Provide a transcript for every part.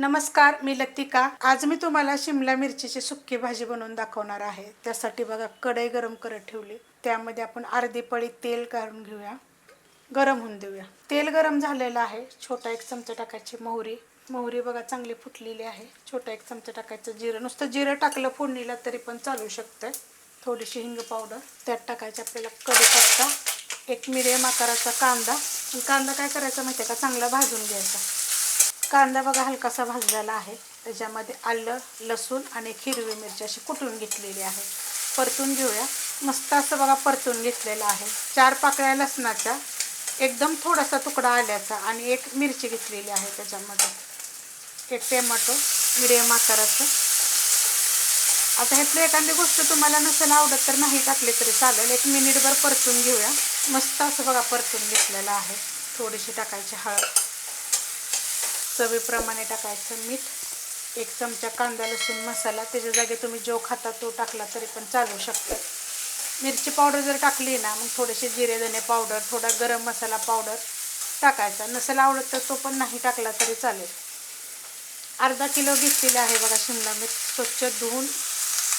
नमस्कार मी लतिका. आज मी तुम्हाला शिमला मिरचीची सुक्की भाजी बनवून दाखवणार आहे. त्यासाठी बघा कढई गरम करत ठेवली. त्यामध्ये आपण अर्धी पळी तेल काढून घेऊया. गरम होऊन देऊया. तेल गरम झालेलं आहे. छोटा एक चमचा टाकायची मोहरी. मोहरी बघा चांगली फुटलेली आहे. छोटा एक चमचा टाकायचं जिरं. नुसतं जिरं टाकलं फोडणीला तरी पण चालू शकतं थोडीशी हिंग पावडर. त्यात टाकायची आपल्याला कढीपत्ता एक मिरियम आकाराचा कांदा. कांदा काय करायचा माहिती आहे का? चांगला भाजून घ्यायचा. कांदा बघा हलकासा भाजलेला आहे. त्याच्यामध्ये आलं लसूण आणि एक हिरवी मिरची अशी कुटून घेतलेली आहे. परतून घेऊया. मस्त असं बघा परतून घेतलेलं आहे. चार पाकळ्या लसणाच्या एकदम थोडासा तुकडा आल्याचा आणि एक मिरची घेतलेली आहे त्याच्यामध्ये. एक टेमॅटो मिडियम आकाराचं. आता ह्यातली एखादी गोष्ट तुम्हाला नसेल आवडत तर नाही टाकली तरी चालेल. एक मिनिटभर परतून घेऊया. मस्त असं बघा परतून घेतलेलं आहे. थोडीशी टाकायची हळद. चवीप्रमाणे टाकायचं मीठ एक चमचा कांदा लसूण मसाला. त्याच्या जागी तुम्ही जो खाता तो टाकला तरी पण चालू शकतं. मिरची पावडर जर टाकली ना मग थोडेसे जिरे धने पावडर थोडा गरम मसाला पावडर टाकायचा. नसेल आवडत तर तो पण नाही टाकला तरी चालेल. अर्धा किलो घेतलेला आहे बघा शिमला मिरच. स्वच्छ धुवून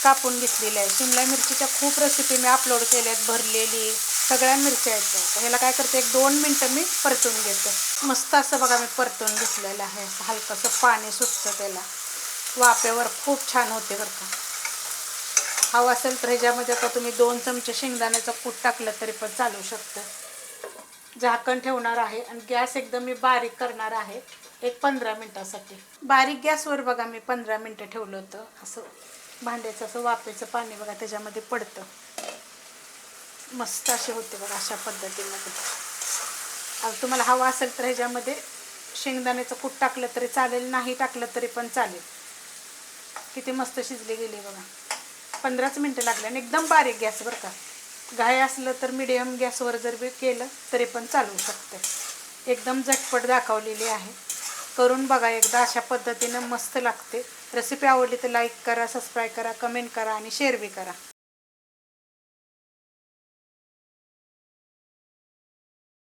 कापून घेतलेली आहे. शिमला मिरचीच्या खूप रेसिपी मी अपलोड केल्या आहेत भरलेली. सगळ्या मिरच्या आहेत बघा. ह्याला काय करते एक दोन मिनटं मी परतून घेते. मस्त असं बघा मी परतून घेतलेलं आहे. असं हलकंसं पाणी सुटतं त्याला. वाफेवर खूप छान होते बरं का. हवं असेल तर ह्याच्यामध्ये आता तुम्ही दोन चमचे शेंगदाण्याचं कूट टाकलं तरी पण चालू शकतं. झाकण ठेवणार आहे आणि गॅस एकदम मी बारीक करणार आहे. एक पंधरा मिनटासाठी. बारीक गॅसवर बघा मी पंधरा मिनटं ठेवलं होतं. असं भांड्याचं असं वाफेचं पाणी बघा त्याच्यामध्ये पडतं. मस्त असे होते बघा अशा पद्धतीमध्ये. आता तुम्हाला हवा असेल तर ह्याच्यामध्ये शेंगदाण्याचं कूट टाकलं तरी चालेल नाही टाकलं तरी पण चालेल. किती मस्त शिजले गेले बघा. पंधराच मिनटं लागले आणि एकदम बारीक गॅस बरं का. घाई असलं तर मिडियम गॅसवर जर बी केलं तरी पण चालवू शकते. एकदम झटपट दाखवलेली आहे. करून बघा एकदा अशा पद्धतीनं मस्त लागते. रेसिपी आवडली तर लाईक करा सबस्क्राईब करा कमेंट करा आणि शेअर बी करा.